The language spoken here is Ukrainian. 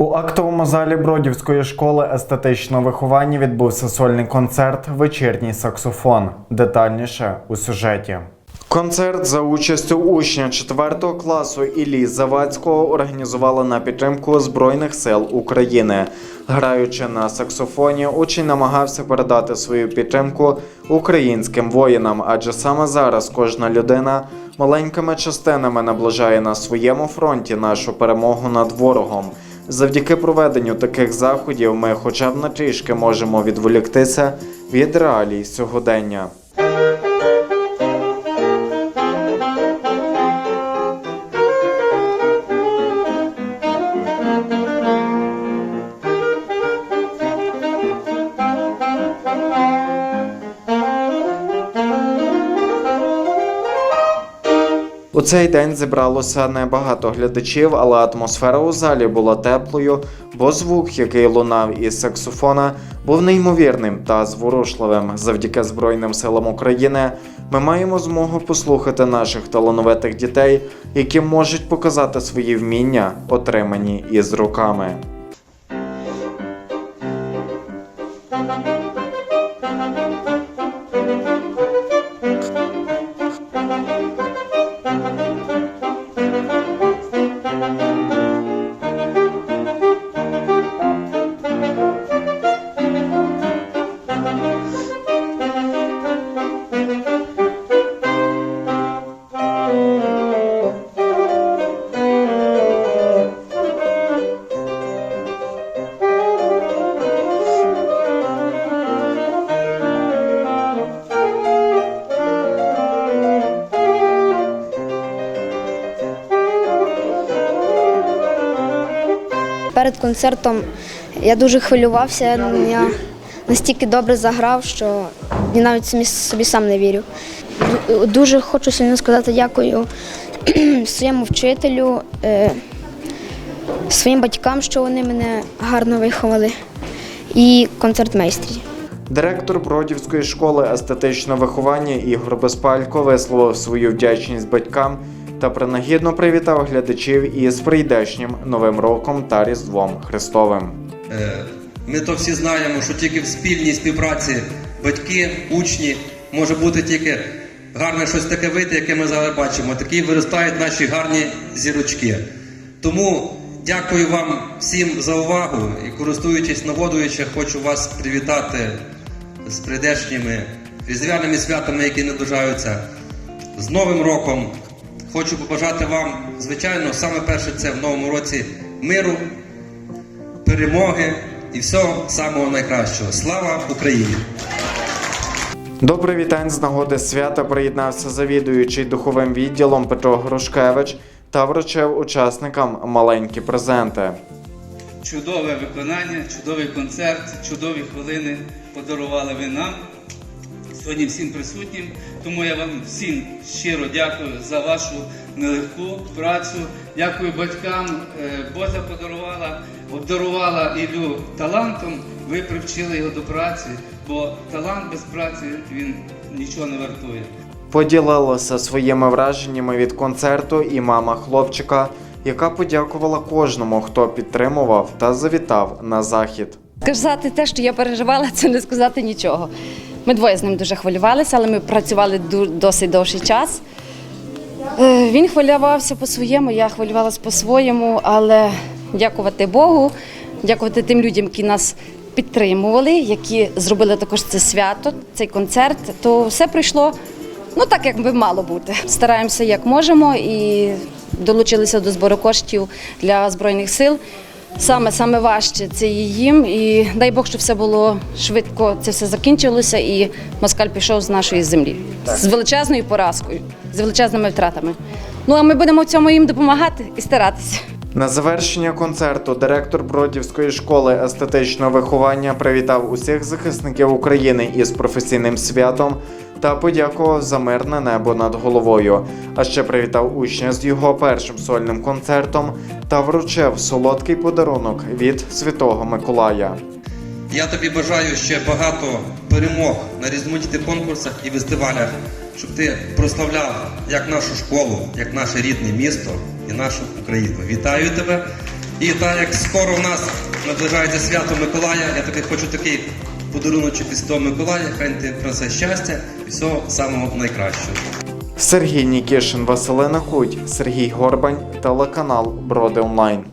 У актовому залі Бродівської школи естетичного виховання відбувся сольний концерт Вечірній саксофон. Детальніше у сюжеті. Концерт за участю учня 4 класу Іллі Завадського організували на підтримку Збройних сил України. Граючи на саксофоні, учень намагався передати свою підтримку українським воїнам, адже саме зараз кожна людина маленькими частинами наближає на своєму фронті нашу перемогу над ворогом. Завдяки проведенню таких заходів ми хоча б на трішки можемо відволіктися від реалій сьогодення. У цей день зібралося небагато глядачів, але атмосфера у залі була теплою, бо звук, який лунав із саксофона, був неймовірним та зворушливим. Завдяки Збройним силам України ми маємо змогу послухати наших талановитих дітей, які можуть показати свої вміння, отримані із руками. Перед концертом я дуже хвилювався. Я настільки добре заграв, що я навіть собі сам не вірю. Дуже хочу сьогодні сказати дякую своєму вчителю, е, своїм батькам, що вони мене гарно виховали, і концертмейстрі. Директор Бродівської школи естетичного виховання Ігор Безпалько висловив свою вдячність батькам та принагідно привітав глядачів із прийдешнім Новим роком та Різдвом Христовим. Е, Ми то всі знаємо, що тільки в спільній співпраці батьки, учні може бути тільки гарне щось таке вийти, яке ми зараз бачимо. Такі виростають наші гарні зірочки. Тому дякую вам всім за увагу і користуючись нагодою, ще хочу вас привітати з прийдешніми різдвяними святами, які наближаються. З Новим роком хочу побажати вам, звичайно, саме перше це в новому році миру, перемоги і всього самого найкращого. Слава Україні! До привітань з нагоди свята приєднався завідуючий духовим відділом Петро Грушкевич та вручив учасникам маленькі презенти. Чудове виконання, чудовий концерт, чудові хвилини подарували ви нам сьогодні всім присутнім. Тому я вам всім щиро дякую за вашу нелегку працю. Дякую батькам. Е, Божа подарувала, обдарувала Ілю талантом. Ви привчили його до праці, бо талант без праці він нічого не вартує. Поділилася своїми враженнями від концерту і мама хлопчика, яка подякувала кожному, хто підтримував та завітав на захід. Сказати те, що я переживала, це не сказати нічого. Ми двоє з ним дуже хвилювалися, але ми працювали досить довший час. Е, Він хвилювався по-своєму, я хвилювалася по-своєму, але дякувати Богу, дякувати тим людям, які нас підтримували, які зробили також це свято, цей концерт, то все пройшло ну так, як би мало бути. Стараємося як можемо і долучилися до збору коштів для Збройних сил. Саме саме важче це їм. І дай Бог, щоб все було швидко, це все закінчилося, і москаль пішов з нашої землі з величезною поразкою, з величезними втратами. Ну а ми будемо в цьому їм допомагати і старатися. На завершення концерту директор Бродівської школи естетичного виховання привітав усіх захисників України із професійним святом та подякував за мирне небо над головою. А ще привітав учня з його першим сольним концертом та вручив солодкий подарунок від Святого Миколая. Я тобі бажаю ще багато перемог на різноманітних конкурсах і фестивалях, щоб ти прославляв як нашу школу, як наше рідне місто і нашу Україну. Вітаю тебе І так як скоро у нас наближається свято Миколая, я тобі хочу такий подаруночок від того Миколая, хай ти принесе щастя і всього самого найкращого. Сергій Нікішин, Василина Куть, Сергій Горбань, телеканал Броди Онлайн.